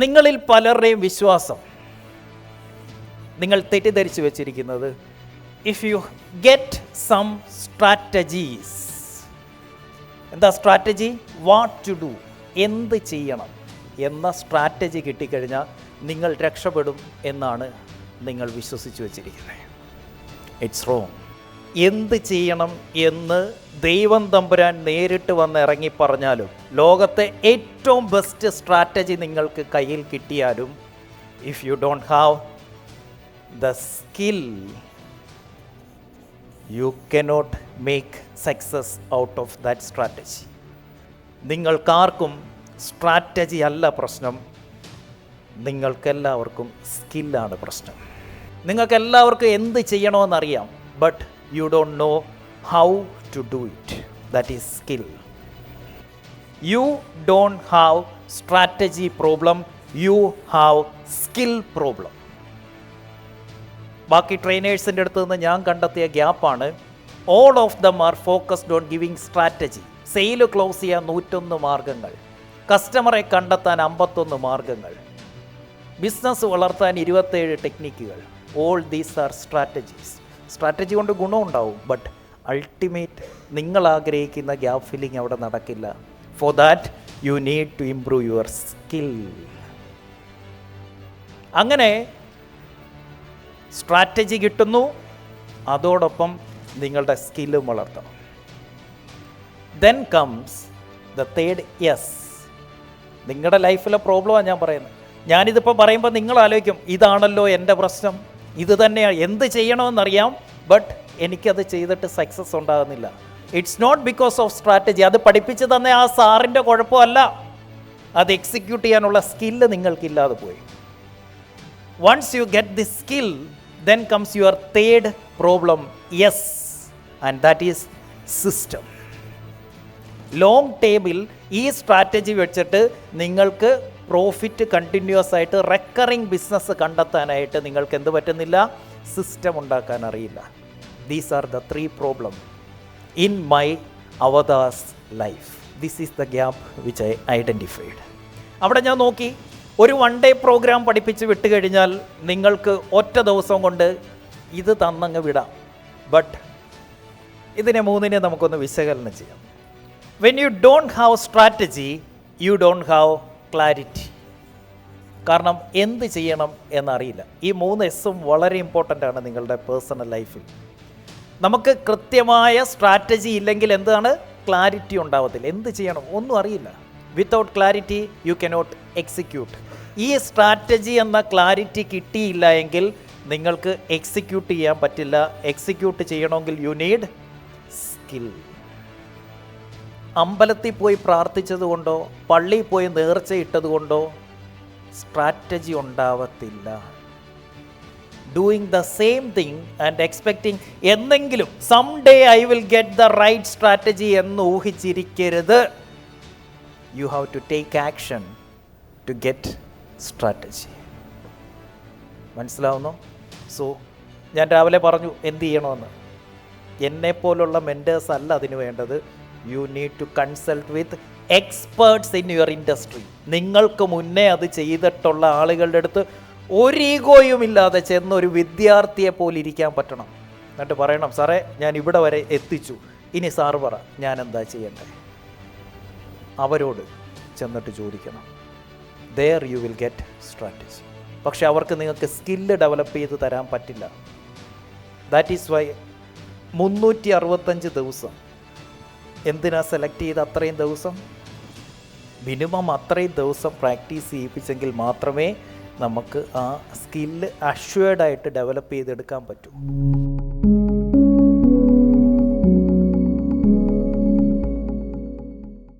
നിങ്ങളിൽ പലരുടെയും വിശ്വാസം. നിങ്ങൾ തെറ്റിദ്ധരിച്ചു വെച്ചിരിക്കുന്നത് if you get some strategies എന്താ സ്ട്രാറ്റജി വാട്ട് ടു ഡു എന്ത് ചെയ്യണം? എന്ന സ്ട്രാറ്റജി കിട്ടിക്കഴിഞ്ഞാൽ നിങ്ങൾ രക്ഷപ്പെടും എന്നാണ് നിങ്ങൾ വിശ്വസിച്ച് വെച്ചിരിക്കുന്നത്. ഇറ്റ്സ് റോങ് എന്ത് ചെയ്യണം എന്ന് ദൈവം തമ്പുരാൻ നേരിട്ട് വന്ന് ഇറങ്ങി പറഞ്ഞാലും ലോകത്തെ ഏറ്റവും ബെസ്റ്റ് സ്ട്രാറ്റജി നിങ്ങൾക്ക് കയ്യിൽ കിട്ടിയാലും if you don't have the skill you cannot make success out of that strategy നിങ്ങൾക്കാർക്കും strategy അല്ല പ്രശ്നം. നിങ്ങൾക്കെല്ലാവർക്കും സ്കില്ലാണ് പ്രശ്നം. നിങ്ങൾക്കെല്ലാവർക്കും എന്ത് ചെയ്യണമെന്നറിയാം. But you don't know how to do it that is skill you don't have strategy problem you have skill problem ബാക്കി ട്രെയിനേഴ്സിന്റെ അടുത്ത് നിന്ന് ഞാൻ കണ്ടെത്തിയ ഗ്യാപ്പാണ്. All of them are focused on giving strategy sale close ചെയ്യാൻ നൂറ്റൊന്ന് മാർഗങ്ങൾ. കസ്റ്റമറെ കണ്ടെത്താൻ അമ്പത്തൊന്ന് മാർഗങ്ങൾ. ബിസിനസ് വളർത്താൻ ഇരുപത്തേഴ് ടെക്നിക്കുകൾ all these are strategies strategy കൊണ്ട് ഗുണമുണ്ടാവും ബട്ട് അൾട്ടിമേറ്റ് നിങ്ങൾ ആഗ്രഹിക്കുന്ന ഗ്യാപ്പ് ഫില്ലിംഗ് അവിടെ നടക്കില്ല. For that you need to improve your skill അങ്ങനെ സ്ട്രാറ്റജി കിട്ടുന്നു. അതോടൊപ്പം നിങ്ങളുടെ സ്കില്ലും വളർത്തണം. Then comes the third yes നിങ്ങളുടെ ലൈഫിലെ പ്രോബ്ലമാണ് ഞാൻ പറയുന്നത്. ഞാനിതിപ്പോൾ പറയുമ്പോൾ നിങ്ങൾ ആലോചിക്കും ഇതാണല്ലോ എന്റെ പ്രശ്നം. ഇത് തന്നെയാണ് എന്ത് ചെയ്യണമെന്നറിയാം ബട്ട് എനിക്കത് ചെയ്തിട്ട് സക്സസ് ഉണ്ടാകുന്നില്ല. It's not because of strategy അത് പഠിപ്പിച്ചു തന്ന ആ സാറിന്റെ കുഴപ്പമല്ല. അത് എക്സിക്യൂട്ട് ചെയ്യാനുള്ള സ്കില്ല് നിങ്ങൾക്കില്ലാതെ പോയി. Once you get the skill then comes your third problem yes and that is system long table ഈ സ്ട്രാറ്റജി വെച്ചിട്ട് നിങ്ങൾക്ക് പ്രോഫിറ്റ് കണ്ടിന്യൂസ് ആയിട്ട് റെക്കറിങ് ബിസിനസ് കണ്ടെത്താനായിട്ട് നിങ്ങൾക്ക് എന്ത് പറ്റുന്നില്ല? സിസ്റ്റം ഉണ്ടാക്കാൻ അറിയില്ല. These are the three problem in my avatars life this is the gap which I identified അവിടെ ഞാൻ നോക്കി ഒരു വൺ ഡേ പ്രോഗ്രാം പഠിപ്പിച്ച് വിട്ട് കഴിഞ്ഞാൽ നിങ്ങൾക്ക് ഒറ്റ ദിവസം കൊണ്ട് ഇത് തന്നങ്ങ് വിടാം. ബട്ട് ഇതിനെ മൂന്നിനെ നമുക്കൊന്ന് വിശകലനം ചെയ്യാം. When you don't have strategy you don't have clarity കാരണം എന്ത് ചെയ്യണം എന്നറിയില്ല. ഈ മൂന്ന് എസ്സും വളരെ ഇമ്പോർട്ടന്റ് ആണ് നിങ്ങളുടെ പേഴ്സണൽ ലൈഫിൽ നമുക്ക് കൃത്യമായ സ്ട്രാറ്റജി ഇല്ലെങ്കിൽ എന്താണ്? ക്ലാരിറ്റി ഉണ്ടാവത്തില്ല. എന്ത് ചെയ്യണം? ഒന്നും അറിയില്ല. Without clarity you cannot execute ഈ സ്ട്രാറ്റജി എന്ന ക്ലാരിറ്റി കിട്ടിയില്ല എങ്കിൽ നിങ്ങൾക്ക് എക്സിക്യൂട്ട് ചെയ്യാൻ പറ്റില്ല. എക്സിക്യൂട്ട് ചെയ്യണമെങ്കിൽ യു നീഡ് സ്കിൽ അമ്പലത്തിൽ പോയി പ്രാർത്ഥിച്ചതുകൊണ്ടോ പള്ളിയിൽ പോയി നേർച്ച ഇട്ടതുകൊണ്ടോ സ്ട്രാറ്റജി ഉണ്ടാവത്തില്ല. Doing the same thing and expecting എന്തെങ്കിലും some day I will get the right strategy എന്ന് ഊഹിച്ചിരിക്കരുത്. You have to take action to get strategy മനസ്സിലാവുന്നു? സോ ഞാൻ രാവിലെ പറഞ്ഞു എന്ത് ചെയ്യണമെന്ന്. എന്നെപ്പോലുള്ള മെന്റേഴ്സ് അല്ല അതിന് വേണ്ടത്. You need to consult with experts in your industry നിങ്ങൾക്ക് മുന്നേ അത് ചെയ്തിട്ടുള്ള ആളുകളുടെ അടുത്ത് ഒരു ഈഗോയും ഇല്ലാതെ ചെന്ന് ഒരു വിദ്യാർത്ഥിയെ പോലെ ഇരിക്കാൻ പറ്റണം. എന്നിട്ട് പറയണം സാറേ ഞാൻ ഇവിടെ വരെ എത്തിച്ചു. ഇനി സാർ പറ ഞാൻ എന്താ ചെയ്യണ്ടേ? അവരോട് ചെന്നിട്ട് ചോദിക്കണം. There you will get strategy പക്ഷെ അവർക്ക് നിങ്ങൾക്ക് സ്കില്ല് ഡെവലപ്പ് ചെയ്ത് തരാൻ പറ്റില്ല. ദാറ്റ് ഈസ് വൈ മുന്നൂറ്റി അറുപത്തഞ്ച് ദിവസം എന്തിനാ സെലക്ട് ചെയ്ത് അത്രയും ദിവസം? മിനിമം അത്രയും ദിവസം പ്രാക്ടീസ് ചെയ്യിപ്പിച്ചെങ്കിൽ മാത്രമേ നമുക്ക് ആ സ്കില്ല് അഷ്വേർഡായിട്ട് ഡെവലപ്പ് ചെയ്തെടുക്കാൻ പറ്റൂ.